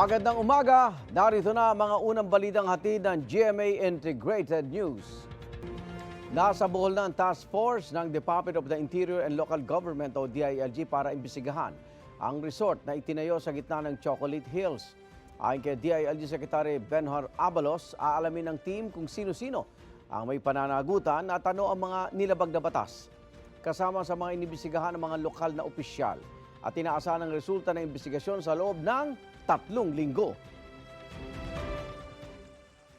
Magandang umaga, narito na mga unang balitang hatid ng GMA Integrated News. Nasa buhol na ang task force ng Department of the Interior and Local Government o DILG para imbestigahan ang resort na itinayo sa gitna ng Chocolate Hills. Ayon kay DILG Secretary Benhar Abalos, aalamin ng team kung sino-sino ang may pananagutan at ano ang mga nilabag na batas. Kasama sa mga inimbestigahan ng mga lokal na opisyal at inaasahan ang resulta ng investigasyon sa loob ng tatlong linggo.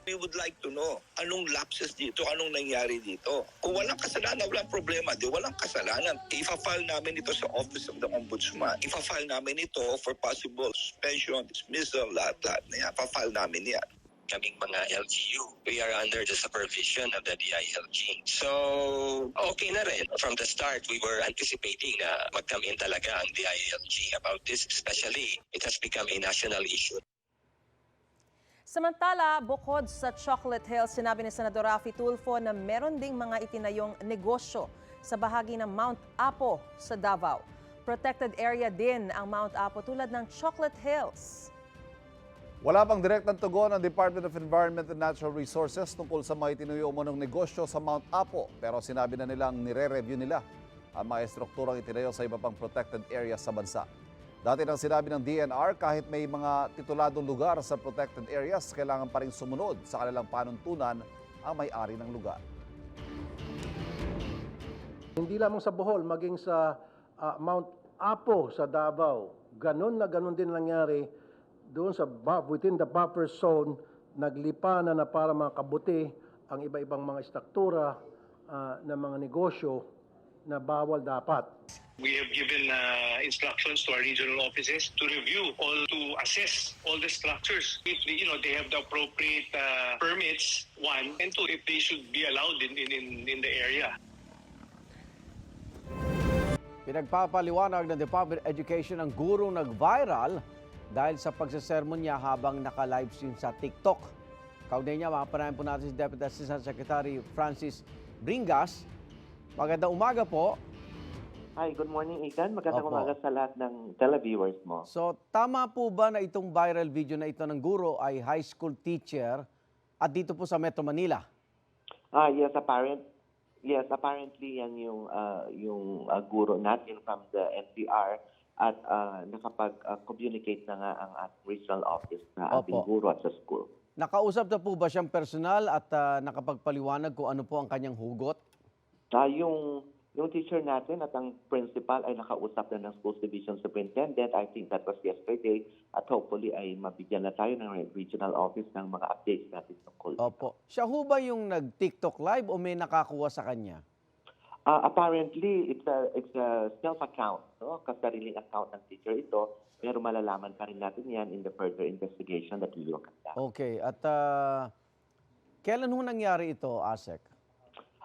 We would like to know anong lapses dito, anong nangyari dito. Kung walang kasalanan, walang problema. Di walang kasalanan. Ifa-file namin ito sa Office of the Ombudsman. Ifa-file namin ito for possible suspension, dismissal, lahat-lahat na yan. Pa-file namin yan. Kaming mga LGU. We are under the supervision of the DILG. So, okay na rin. From the start, we were anticipating na mag-come in talaga ang DILG about this, especially it has become a national issue. Samantala, bukod sa Chocolate Hill, sinabi ni Senador Rafi Tulfo na meron ding mga itinayong negosyo sa bahagi ng Mount Apo sa Davao. Protected area din ang Mount Apo tulad ng Chocolate Hills. Wala pang direktang tugon ng Department of Environment and Natural Resources tungkol sa mga itinuyo umunong negosyo sa Mount Apo. Pero sinabi na nilang nire-review nila ang mga estrukturang itinayo sa iba pang protected areas sa bansa. Dati nang sinabi ng DNR, kahit may mga tituladong lugar sa protected areas, kailangan pa rin sumunod sa kanilang panuntunan ang may-ari ng lugar. Hindi lamang sa Bohol, maging sa ah, Mount Apo sa Davao. Ganon na ganon din nangyari doon sa within the buffer zone, naglipa na na para mga kabuti ang iba-ibang mga struktura ah, ng mga negosyo na bawal dapat. We have given uh, instructions to our regional offices to review all, to assess all the structures. If you know they have the appropriate uh, permits, one, and two, if they should be allowed in, in, in, in the area. Pinagpapaliwanag ng Department of Education ang guro nag-viral dahil sa pagsasermon niya habang naka-livestream sa TikTok. Kaugnay niya, makapanayan po natin si Deputy Assistant Secretary Francis Bringas. Magandang umaga po. Hi, good morning, Ethan. Magandang Opo. umaga sa lahat ng televiewers mo. So, tama po ba na itong viral video na ito ng guro ay high school teacher at dito po sa Metro Manila? Ah, yes, apparent. Yes, apparently yan yung ah, yung ah, guro natin from the NCR at ah, nakapag-communicate na nga ang ating regional office na ating Opo. guro at sa school. Nakausap na po ba siyang personal at ah, nakapagpaliwanag kung ano po ang kanyang hugot? Ah, yung yung teacher natin at ang principal ay nakausap na ng school division superintendent. I think that was yesterday at hopefully ay mabigyan na tayo ng regional office ng mga updates natin tungkol. Opo. Siya ho ba yung nag-TikTok live o may nakakuha sa kanya? Uh, apparently, it's a it's a self-account, no? Kasariling account ng teacher ito, pero malalaman pa rin natin yan in the further investigation that we will conduct. Okay. At ah, kailan ho nangyari ito, ASEC?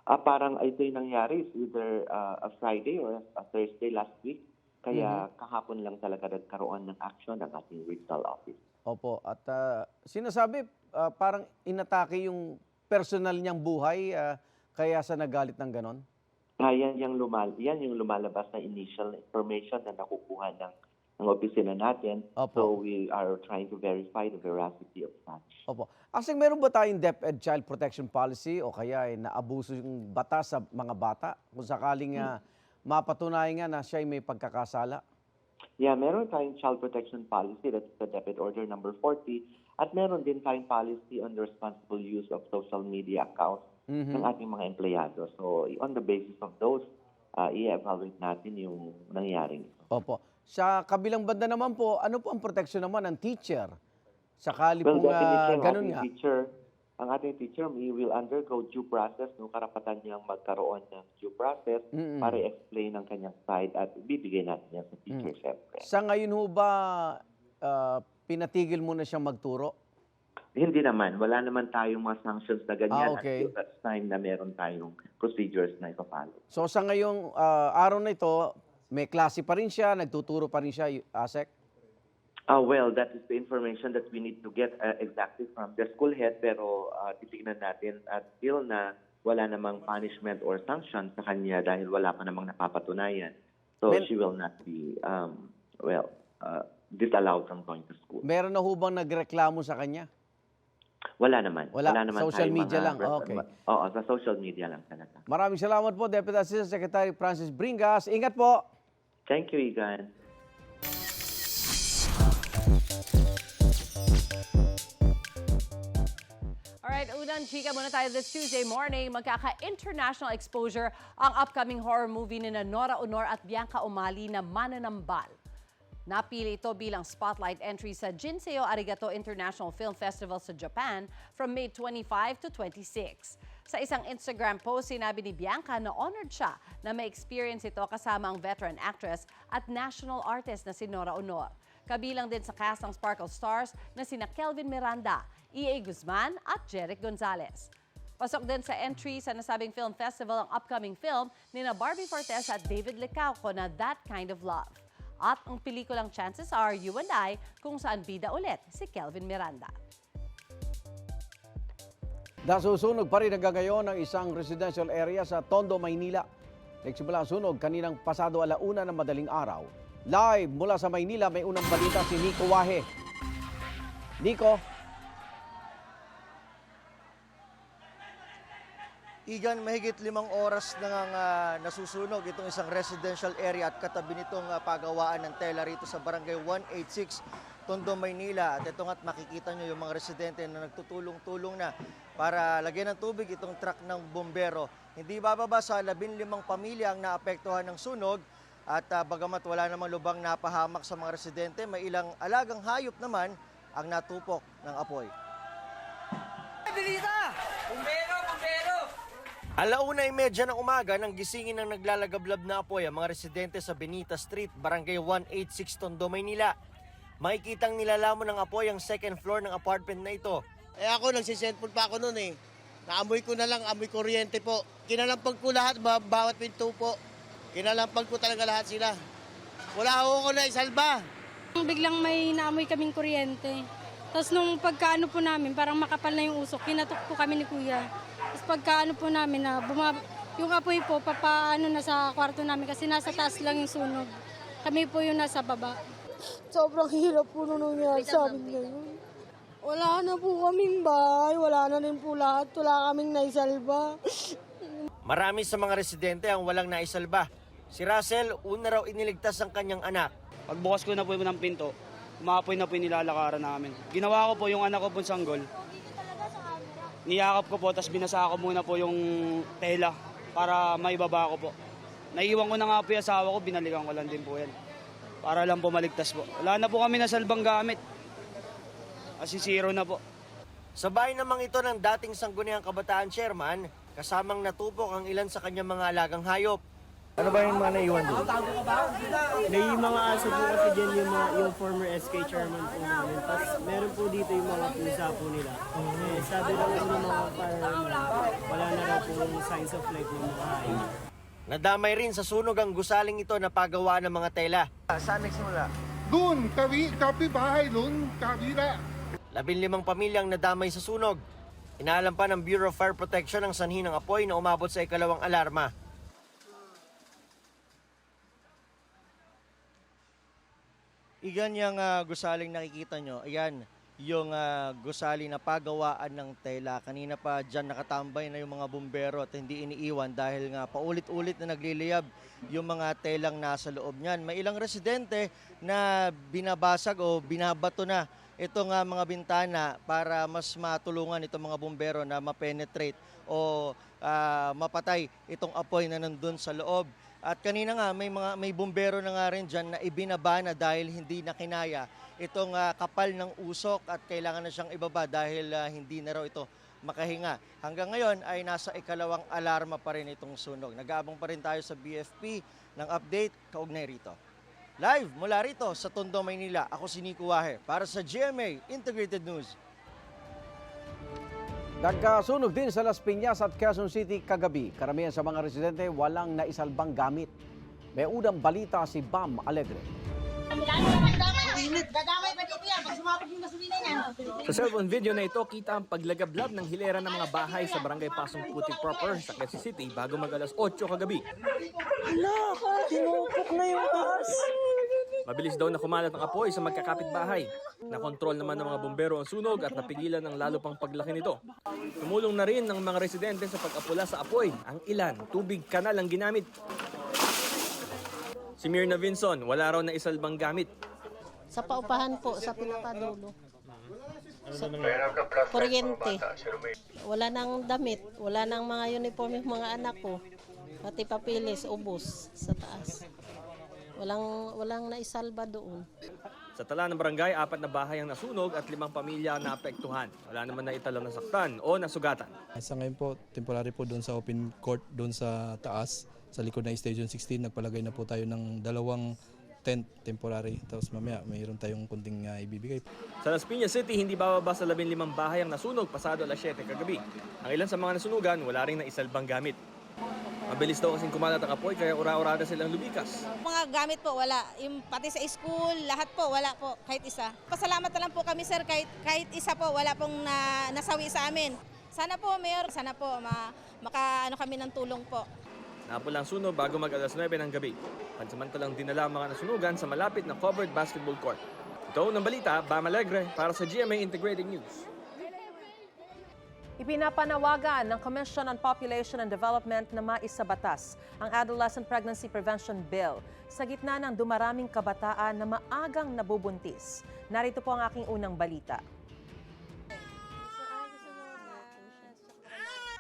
Ah, parang ito yung nangyari is either uh, a Friday or a Thursday last week. Kaya kahapon lang talaga nagkaroon ng action ng ating regional office. Opo. At ah, sinasabi, ah, parang inatake yung personal niyang buhay, ah, kaya sa nagalit ng ganon? Ah, yan, yung lumal yan yung lumalabas na initial information na nakukuha ng ng opisina natin. Opo. So we are trying to verify the veracity of that. Opo. ASEC, meron ba tayong DepEd Child Protection Policy o kaya ay naabuso yung batas sa mga bata? Kung sakaling ah, mapatunayan nga na siya ay may pagkakasala? Yeah, meron tayong child protection policy, that's the DepEd Order number 40, at meron din tayong policy on the responsible use of social media accounts ng ating mga empleyado. So, on the basis of those, uh, i-evaluate natin yung nangyaring ito. Opo. Sa kabilang banda naman po, ano po ang protection naman ng teacher? Sakali Well, pong ang ganun nga. teacher, ang ating teacher, he will undergo due process, no, karapatan niyang magkaroon ng due process Mm-mm. para i-explain ang kanyang side at bibigay natin yan sa teacher, syempre. Sa ngayon ho ba, ah, pinatigil mo na siyang magturo? Hindi naman. Wala naman tayong mga sanctions na Ah, ganyan okay. until such time na meron tayong procedures na ipapalo. So sa ngayong ah, araw na ito, may klase pa rin siya, nagtuturo pa rin siya, ASEC? Ah, well, that is the information that we need to get uh, exactly from the school head pero uh, titignan natin at still na wala namang punishment or sanction sa kanya dahil wala pa namang napapatunayan. So Men- she will not be, um, well, uh, disallowed from going to school. Meron na hubang nagreklamo sa kanya? Wala naman. Wala. naman Social tayong media mga lang. pres- Okay. Oo, sa social media lang talaga. Maraming salamat po, Deputy Assistant Secretary Francis Bringas. Ingat po! Thank you, Igan. Alright, unang chika muna tayo this Tuesday morning. Magkaka-international exposure ang upcoming horror movie ni Nora Honor at Bianca Umali na Mananambal. Napili ito bilang spotlight entry sa Jinseo Arigato International Film Festival sa Japan from May 25 to 26. Sa isang Instagram post, sinabi ni Bianca na honored siya na may experience ito kasama ang veteran actress at national artist na si Nora Honor. Kabilang din sa cast ng Sparkle Stars na sina Kelvin Miranda, E.A. Guzman at Jeric Gonzalez. Pasok din sa entry sa nasabing film festival ang upcoming film ni na Barbie Fortes at David Licauco na That Kind of Love. At ang pelikulang Chances Are You and I kung saan bida ulit si Kelvin Miranda. Nasusunog pa rin hanggang ngayon ang isang residential area sa Tondo, Maynila. Nagsimula ang sunog kaninang pasado alauna ng madaling araw. Live mula sa Maynila, may unang balita si Nico Wahe. Nico, Igan, mahigit limang oras na nga ah, nasusunog itong isang residential area at katabi nitong ah, pagawaan ng tela rito sa barangay 186, Tondo, Maynila. At ito nga't makikita nyo yung mga residente na nagtutulong-tulong na para lagyan ng tubig itong truck ng bombero. Hindi bababa sa 15 pamilya ang naapektuhan ng sunog at ah, bagamat wala namang lubang napahamak sa mga residente, may ilang alagang hayop naman ang natupok ng apoy. Alauna ay medya ng umaga nang gisingin ng naglalagablab na apoy ang mga residente sa Benita Street, Barangay 186, Tondo, Maynila. Makikitang nilalamon ng apoy ang second floor ng apartment na ito. Eh ako, nagsiselfon pa ako noon eh. Naamoy ko na lang, amoy kuryente po. Kinalampag ko lahat, ba- bawat pinto po. Kinalampag ko talaga lahat sila. Wala ako ko na isalba. Biglang may naamoy kaming kuryente. Tapos nung pagkaano po namin, parang makapal na yung usok, kinatok po kami ni kuya. Tapos pagkaano po namin na bumab yung apoy po, papaano na sa kwarto namin kasi nasa taas lang yung sunog. Kami po yung nasa baba. Sobrang hirap po nung nangyari sa amin ngayon. Wala na po kaming bahay, wala na rin po lahat, wala kaming naisalba. Marami sa mga residente ang walang naisalba. Si Russell, una raw iniligtas ang kanyang anak. Pagbukas ko na po ng pinto, umapoy na po yung nilalakaran namin. Ginawa ko po yung anak ko po sanggol. Niyakap ko po, tapos binasa ko muna po yung tela para maibaba ko po. Naiiwan ko na nga po yung asawa ko, binalikan ko lang din po yan. Para lang po maligtas po. Wala na po kami nasalbang gamit. Kasi zero na po. Sa bahay namang ito ng dating sangguniang kabataan chairman, kasamang natupok ang ilan sa kanyang mga alagang hayop. Ano ba yung mga naiwan doon? May mga aso po kasi dyan yung, mga, yung former SK chairman po namin. Tapos meron po dito yung mga pusa po nila. Eh, sabi lang po ng mga farm, wala na raw pong signs of life ng mga hayop. Nadamay rin sa sunog ang gusaling ito na pagawa ng mga tela. Saan nagsimula? Doon, kawi, kapi bahay, doon, kabila. Labinlimang pamilyang nadamay sa sunog. Inaalam pa ng Bureau of Fire Protection ang sanhi ng apoy na umabot sa ikalawang alarma. Igan yung ah, gusaling nakikita nyo. Ayan, yung ah, gusali na pagawaan ng tela. Kanina pa dyan nakatambay na yung mga bumbero at hindi iniiwan dahil nga paulit-ulit na nagliliyab yung mga telang nasa loob niyan. May ilang residente na binabasag o binabato na itong ah, mga bintana para mas matulungan itong mga bumbero na ma-penetrate o ah, mapatay itong apoy na nandun sa loob. At kanina nga may mga may bumbero na nga rin diyan na ibinaba na dahil hindi na kinaya itong ah, kapal ng usok at kailangan na siyang ibaba dahil ah, hindi na raw ito makahinga. Hanggang ngayon ay nasa ikalawang alarma pa rin itong sunog. Nag-aabang pa rin tayo sa BFP ng update kaugnay rito. Live mula rito sa Tondo, Maynila. Ako si Nico Wahe para sa GMA Integrated News. Nagkasunog din sa Las Piñas at Quezon City kagabi. Karamihan sa mga residente walang naisalbang gamit. May unang balita si Bam Alegre. Sa cellphone video na ito, kita ang paglagablab ng hilera ng mga bahay sa barangay Pasong Puti proper sa Quezon City bago mag alas 8 kagabi. Mabilis daw na kumalat ang apoy sa magkakapit-bahay. Nakontrol naman ng mga bumbero ang sunog at napigilan ang lalo pang paglaki nito. Tumulong na rin ng mga residente sa pag-apula sa apoy. Ang ilan, tubig kanal ang ginamit. Si Mirna Vinson, wala raw na isalbang gamit. Sa paupahan po, sa pinakadulo. Sa kuryente. Wala nang damit, wala nang mga uniform yung mga anak ko. Pati papilis, ubos sa taas. Walang, walang naisalba doon. Sa tala ng barangay, apat na bahay ang nasunog at limang pamilya na apektuhan. Wala naman na italang nasaktan o nasugatan. Sa ngayon po, temporary po doon sa open court, doon sa taas, sa likod ng Station 16, nagpalagay na po tayo ng dalawang tent temporary. Tapos mamaya, mayroon tayong kunting uh, ibibigay. Sa Las Piñas City, hindi bababa sa 15 bahay ang nasunog pasado alas 7 kagabi. Ang ilan sa mga nasunugan, wala rin na isalbang gamit. Mabilis daw kasing kumalat ang apoy kaya ura-urada silang lumikas. Mga gamit po, wala. Yung pati sa school, lahat po, wala po, kahit isa. Pasalamat na lang po kami, sir, kahit, kahit isa po, wala pong na, nasawi sa amin. Sana po, Mayor, sana po, ma, maka, ano kami ng tulong po. Napulang sunog bago mag alas 9 ng gabi. Pansamantalang dinala ang mga nasunugan sa malapit na covered basketball court. Ito ng balita, Bam Alegre para sa GMA Integrated News. Ipinapanawagan ng Commission on Population and Development na maisabatas ang Adolescent Pregnancy Prevention Bill sa gitna ng dumaraming kabataan na maagang nabubuntis. Narito po ang aking unang balita.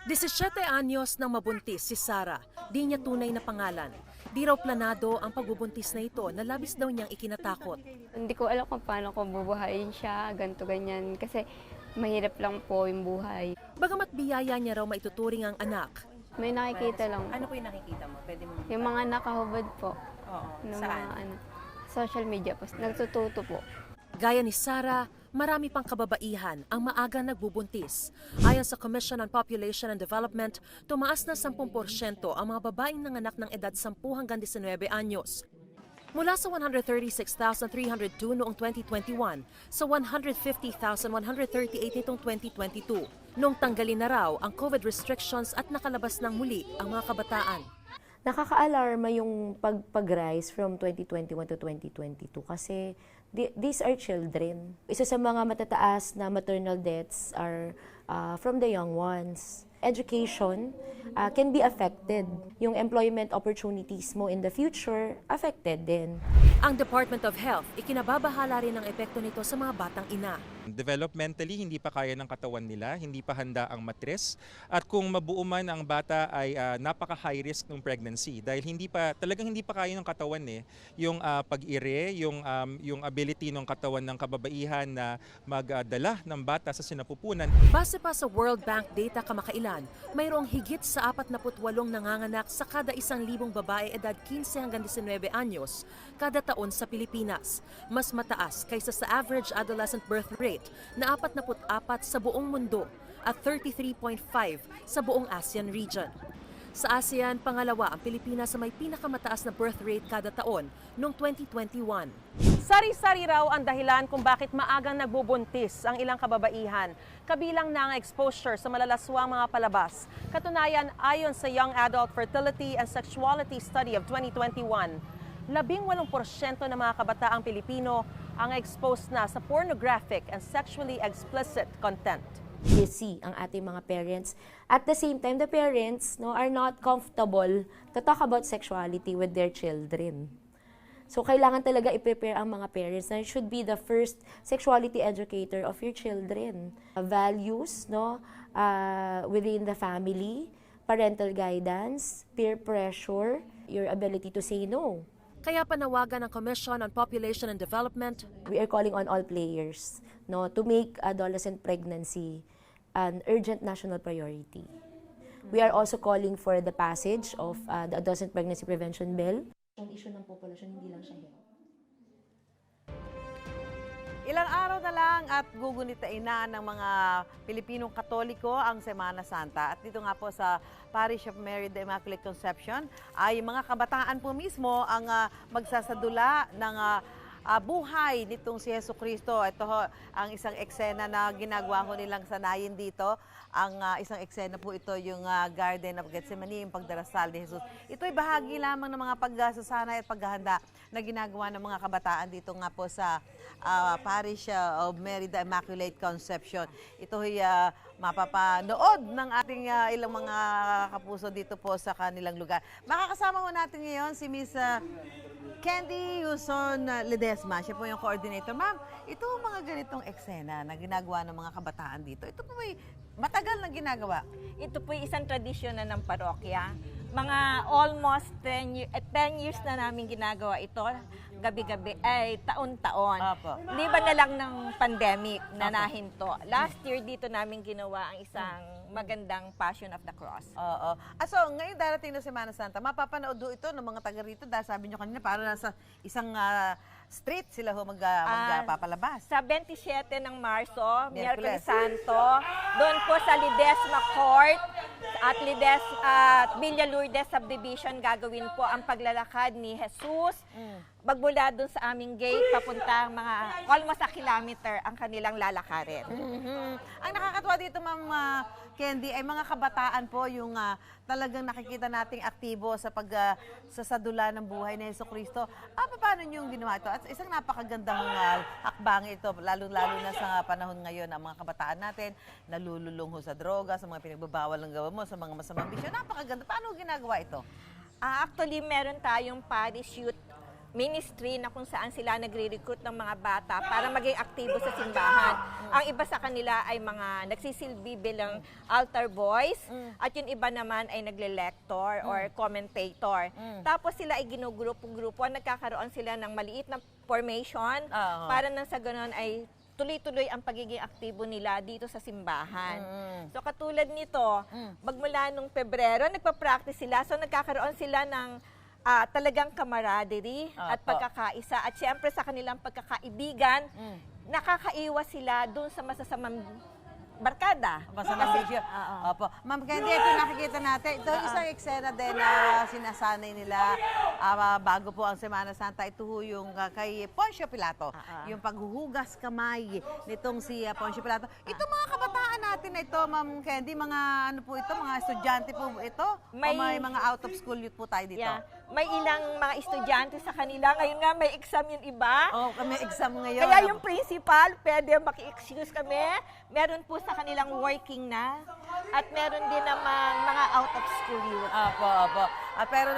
17 anyos nang mabuntis si Sara. Di niya tunay na pangalan. Di raw planado ang pagbubuntis na ito na labis daw niyang ikinatakot. Hindi ko alam kung paano ko bubuhayin siya, ganto ganyan. Kasi mahirap lang po yung buhay. Bagamat biyaya niya raw maituturing ang anak. May nakikita lang. Ano po yung nakikita mo? Pwede mo Yung mga nakahubad po. Oo. Ng Saan? mga ano, social media po. Nagtututo po. Gaya ni Sara, marami pang kababaihan ang maaga nagbubuntis. Ayon sa Commission on Population and Development, tumaas na 10% ang mga babaeng nanganak ng edad 10 hanggang 19 anyos. Mula sa 136,302 noong 2021 sa 150,138 nitong 2022. Nung tanggalin na raw ang COVID restrictions at nakalabas ng muli ang mga kabataan. nakaka-alarma yung pag pag-rise from 2021 to 2022 kasi these are children. Isa sa mga matataas na maternal deaths are uh, from the young ones. Education uh, can be affected. Yung employment opportunities mo in the future, affected din. Ang Department of Health, ikinababahala rin ang epekto nito sa mga batang ina. Developmentally, hindi pa kaya ng katawan nila, hindi pa handa ang matres. At kung mabuo man ang bata ay ah, napaka-high risk ng pregnancy dahil hindi pa talagang hindi pa kaya ng katawan eh yung ah, pag-ire, yung um, yung ability ng katawan ng kababaihan na magdala ng bata sa sinapupunan. Base pa sa World Bank data kamakailan, mayroong higit sa 48 nanganganak sa kada isang libong babae edad 15 hanggang 19 anyos kada taon sa Pilipinas. Mas mataas kaysa sa average adolescent birth rate na 44 sa buong mundo at 33.5 sa buong ASEAN region. Sa ASEAN, pangalawa ang Pilipinas sa may pinakamataas na birth rate kada taon noong 2021. Sari-sari raw ang dahilan kung bakit maagang nagbubuntis ang ilang kababaihan, kabilang na ang exposure sa malalaswang mga palabas. Katunayan, ayon sa Young Adult Fertility and Sexuality Study of 2021, labing walong porsyento ng mga kabataang Pilipino ang exposed na sa pornographic and sexually explicit content. busy ang ating mga parents. At the same time, the parents no, are not comfortable to talk about sexuality with their children. So, kailangan talaga i-prepare ang mga parents na should be the first sexuality educator of your children. Uh, values no, uh, within the family, parental guidance, peer pressure, your ability to say no. Kaya panawagan ng Commission on Population and Development We are calling on all players no, to make adolescent pregnancy an urgent national priority. We are also calling for the passage of uh, the Adolescent Pregnancy Prevention Bill. Ang issue ng populasyon, hindi lang siya health. Ilang araw na lang at gugunitain na ng mga Pilipinong Katoliko ang Semana Santa. At dito nga po sa Parish of Mary the Immaculate Conception ay mga kabataan po mismo ang ah, magsasadula ng ah, ah, buhay nitong si Yeso Kristo. Ito ho, ang isang eksena na ginagawa ho nilang sanayin dito. Ang ah, isang eksena po ito yung ah, Garden of Gethsemane, yung pagdarasal ni Jesus. Ito'y bahagi lamang ng mga pagsasanay at paghahanda na ginagawa ng mga kabataan dito nga po sa ah, Parish of Mary the Immaculate Conception. Ito'y ah, mapapanood ng ating ah, ilang mga kapuso dito po sa kanilang lugar. Makakasama ho natin ngayon si Miss ah, Candy Yuson Ledesma, siya po yung coordinator. Ma'am, ito mga ganitong eksena na ginagawa ng mga kabataan dito, ito po may matagal na ginagawa. Ito po isang tradisyon na ng parokya. Mga almost 10, year, eh, 10 years na namin ginagawa ito, gabi-gabi, ay taon-taon. Apo. Liban na lang ng pandemic na nahinto. Last year dito namin ginawa ang isang magandang Passion of the Cross. Oo. Ah, so, ngayon darating na Semana Santa, mapapanood ho ito ng mga taga rito dahil sabi nyo kanina, para nasa isang ah, street sila ho mag, Ah, magpapalabas. Sa 27 ng Marso, Miyerkules. Santo, doon po sa Lidesma Court at Lides at Villa Lourdes Subdivision gagawin po ang paglalakad ni Jesus. Magmula doon sa aming gate papunta mga almost a kilometer ang kanilang lalakarin. Mhm. Ang nakakatuwa dito, Ma'am ah, Candy, ay mga kabataan po yung ah, talagang nakikita nating aktibo sa pag ah, sa sadula ng buhay ni Yeso Kristo. Ah, paano niyo yung ginawa ito? At isang napakagandang uh, hakbang ito, lalo-lalo na sa panahon ngayon ang mga kabataan natin nalululong ho sa droga, sa mga pinagbabawal ng gawa mo, sa mga masamang bisyo. Napakaganda. Paano ginagawa ito? Ah, actually, meron tayong parish youth ministry na kung saan sila nagre-recruit ng mga bata para maging aktibo sa simbahan. Ang iba sa kanila ay mga nagsisilbi bilang altar boys at yung iba naman ay nagle-lector or commentator. Tapos sila ay ginugrupo-grupo, nagkakaroon sila ng maliit na formation para nang sa ganun ay tuloy-tuloy ang pagiging aktibo nila dito sa simbahan. So katulad nito, magmula nung Pebrero, nagpa-practice sila. So nagkakaroon sila ng ah, talagang camaraderie at Opo. pagkakaisa. At siyempre sa kanilang pagkakaibigan, nakakaiwas sila dun sa masasamang barkada. Masamang Kasi-. Opo. Ma'am Candy, ito nakikita natin. Ito isang eksena din na sinasanay nila ah, bago po ang Semana Santa. Ito ho yung ah, kay Poncio Pilato. Yung paghuhugas kamay nitong si ah, Poncio Pilato. Ito mga kabataan natin na ito, Ma'am Candy, mga ano po ito, mga estudyante po ito? May- o may mga out of school youth po tayo dito? Yeah. May ilang mga estudyante sa kanila. Ngayon nga may exam yung iba. Oh, may exam ngayon. Kaya yung principal, pwede maki-excuse kami. Meron po sa kanilang working na. At meron din naman mga out of school youth. Apo, apo. Ah, pero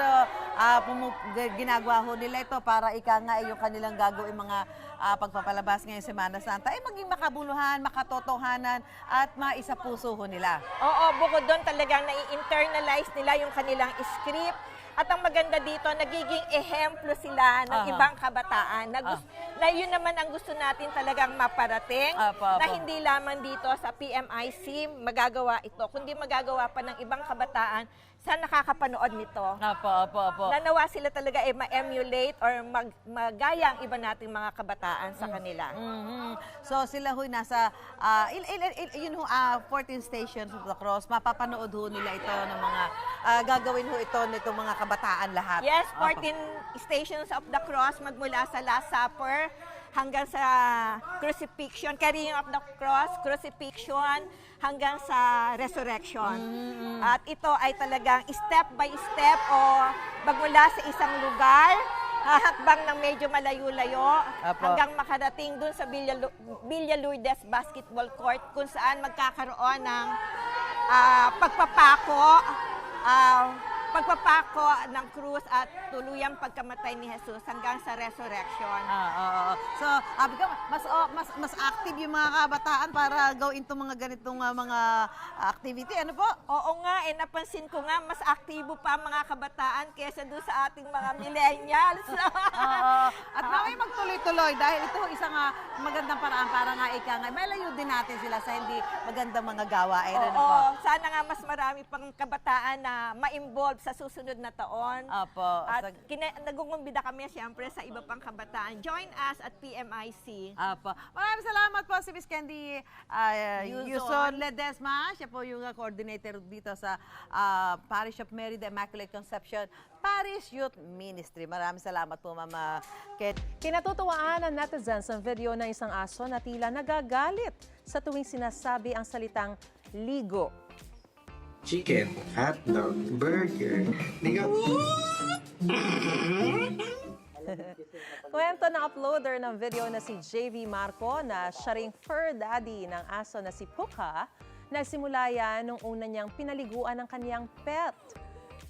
ah, pumu- ginagawa ho nila ito para ika nga eh, yung kanilang gagawin mga ah, pagpapalabas ngayong Semana Santa ay maging makabuluhan, makatotohanan at maisapuso ho nila. Oo, bukod doon talagang nai-internalize nila yung kanilang script. At ang maganda dito, nagiging ehemplo sila ng Aha. ibang kabataan. Na, gus- na yun naman ang gusto natin talagang maparating. Apo, Na apo. hindi lamang dito sa PMIC magagawa ito, kundi magagawa pa ng ibang kabataan sa nakakapanood nito. Apo, apo, apo. Na nawa sila talaga eh, ma-emulate or mag, magaya ang iba nating mga kabataan sa kanila. Mhm. So sila ho'y nasa, ah, il, il, il, yun ho, ah, 14 stations of the cross, mapapanood ho nila ito ng mga, ah, gagawin ho ito nitong mga kabataan lahat. Yes, Apo. 14 Stations of the Cross magmula sa Last Supper hanggang sa crucifixion, carrying of the cross, crucifixion, hanggang sa resurrection. At ito ay talagang step by step o magmula sa isang lugar, hahakbang ng medyo malayo-layo Apo. hanggang makarating dun sa Villa, Lu- Villa Lourdes Basketball Court kung saan magkakaroon ng ah, pagpapako, ah, pagpapako ng krus at tuluyang pagkamatay ni Jesus hanggang sa resurrection. Ah, oo, oo. So, abi ka, mas, oh, mas, mas active yung mga kabataan para gawin itong mga ganitong ah, mga activity. Ano po? Oo nga, eh napansin ko nga, mas aktibo pa ang mga kabataan kesa doon sa ating mga millennials. Oo. At naway magtuloy-tuloy dahil ito isang ah, magandang paraan para nga ika nga. Malayo din natin sila sa hindi magandang mga gawain. Ano po? Oo, sana nga mas marami pang kabataan na ma-involve sa susunod na taon. Apo. At Sa- kina- nagungumbida kami siyempre sa iba pang kabataan. Join us at PMIC. Apo. Maraming salamat po si Miss Candy uh, Yuzon. Yuzon Ledesma. Siya po yung uh, coordinator dito sa uh, Parish of Mary the Immaculate Conception Parish Youth Ministry. Maraming salamat po, Mama Ket. Kinatutuwaan ng netizens ang video ng isang aso na tila nagagalit sa tuwing sinasabi ang salitang ligo. Chicken, hotdog, burger. Ligaw. Kwento ng uploader ng video na si JV Marco na siya ring fur daddy ng aso na si Puka, nagsimula yan nung una niyang pinaliguan ng kaniyang pet.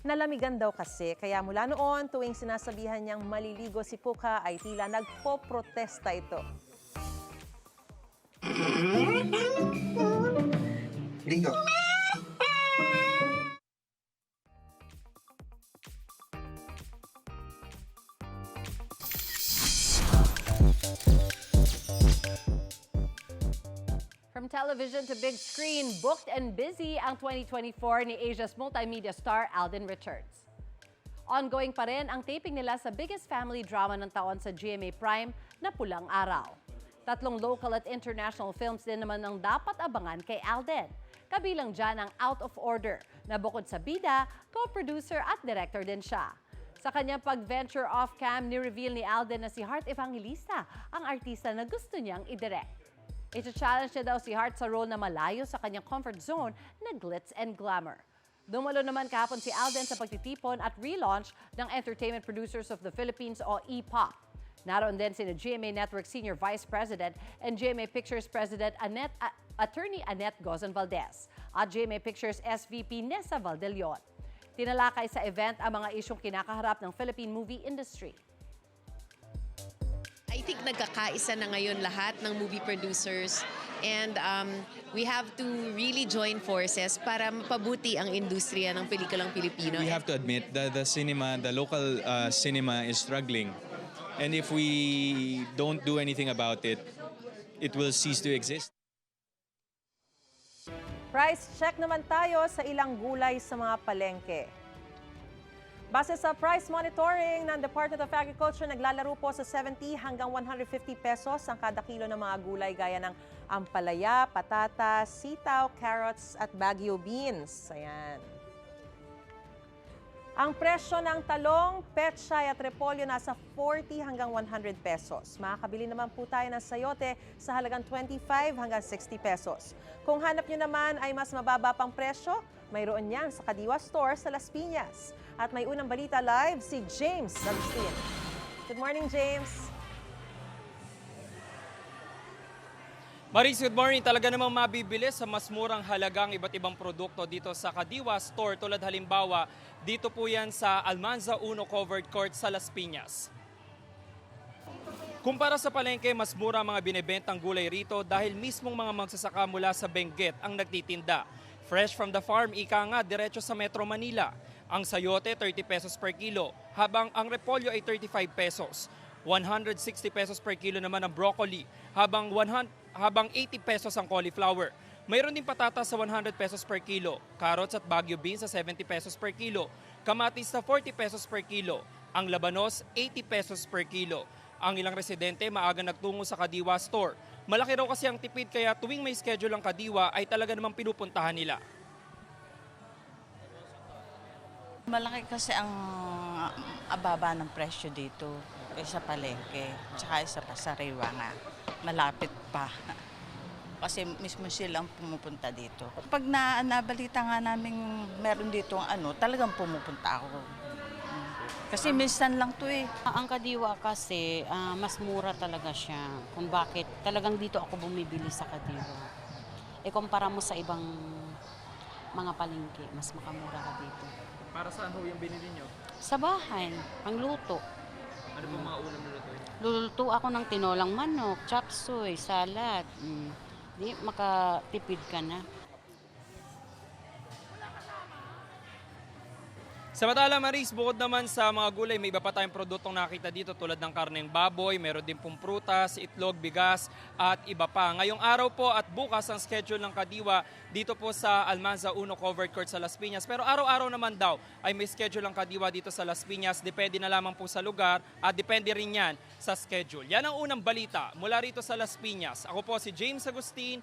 Nalamigan daw kasi, kaya mula noon tuwing sinasabihan niyang maliligo si Puka ay tila nagpo-protesta ito. Ligaw. Television to big screen, booked and busy ang 2024 ni Asia's multimedia star Alden Richards. Ongoing pa rin ang taping nila sa biggest family drama ng taon sa GMA Prime na Pulang Araw. Tatlong local at international films din naman ang dapat abangan kay Alden. Kabilang dyan ang Out of Order na bukod sa bida, co-producer at director din siya. Sa kanyang pag-venture off-cam, ni-reveal ni Alden na si Heart Evangelista ang artista na gusto niyang i-direct. Ito-challenge niya daw si Hart sa role na malayo sa kanyang comfort zone na glitz and glamour. Dumalo naman kahapon si Alden sa pagtitipon at relaunch ng Entertainment Producers of the Philippines o EPOP. Naroon din sina GMA Network Senior Vice President and GMA Pictures President Annette, A- Attorney Annette Gozon Valdez at GMA Pictures SVP Nessa Valdelion. Tinalakay sa event ang mga isyong kinakaharap ng Philippine movie industry. I think nagkakaisa na ngayon lahat ng movie producers and um, we have to really join forces para mapabuti ang industriya ng pelikulang Pilipino. We have to admit that the cinema, the local uh, cinema is struggling. And if we don't do anything about it, it will cease to exist. Price check naman tayo sa ilang gulay sa mga palengke. Base sa price monitoring ng Department of Agriculture, naglalaro po sa 70 hanggang 150 pesos ang kada kilo ng mga gulay gaya ng ampalaya, patatas, sitaw, carrots at Baguio beans. Ayan. Ang presyo ng talong, pechay at repolyo nasa 40 hanggang 100 pesos. Makakabili naman po tayo ng sayote sa halagang 25 hanggang 60 pesos. Kung hanap nyo naman ay mas mababa pang presyo, mayroon yan sa Kadiwa Store sa Las Piñas. At may unang balita live si James Agustin. Good morning, James. Maris, good morning. Talaga namang mabibili sa mas murang halagang iba't ibang produkto dito sa Kadiwa Store. Tulad halimbawa, dito po yan sa Almanza Uno Covered Court sa Las Piñas. Kumpara sa palengke, mas mura mga binibentang gulay rito dahil mismong mga magsasaka mula sa Benguet ang nagtitinda. Fresh from the farm, ika nga, diretso sa Metro Manila. Ang sayote, 30 pesos per kilo, habang ang repolyo ay 35 pesos. 160 pesos per kilo naman ang broccoli, habang 100, habang 80 pesos ang cauliflower. Mayroon din patatas sa 100 pesos per kilo, carrots at Baguio beans sa 70 pesos per kilo, kamatis sa 40 pesos per kilo, ang labanos 80 pesos per kilo. Ang ilang residente maaga nagtungo sa Kadiwa store. Malaki raw kasi ang tipid kaya tuwing may schedule ang Kadiwa ay talaga namang pinupuntahan nila. Malaki kasi ang ababa ng presyo dito kaysa palengke. Tsaka sa pasariwa nga. Malapit pa. Kasi mismo silang pumupunta dito. Pag na, nabalita nga namin meron dito ano, talagang pumupunta ako. Kasi minsan lang to eh. Ang kadiwa kasi, ah, mas mura talaga siya. Kung bakit, talagang dito ako bumibili sa kadiwa. E kumpara mo sa ibang mga palengke, mas makamura ka dito. Para saan ho yung binili nyo? Sa bahay, ang luto. Ano po mga unang nilutuin? Luluto ako ng tinolang manok, chop suey, salad. Mm. Di, makatipid ka na. Samantala Maris, bukod naman sa mga gulay, may iba pa tayong produktong nakita dito tulad ng karneng baboy, meron din pong prutas, itlog, bigas at iba pa. Ngayong araw po at bukas ang schedule ng Kadiwa dito po sa Almanza Uno Covered Court sa Las Piñas. Pero araw-araw naman daw ay may schedule ang Kadiwa dito sa Las Piñas. Depende na lamang po sa lugar at depende rin yan sa schedule. Yan ang unang balita mula rito sa Las Piñas. Ako po si James Agustin,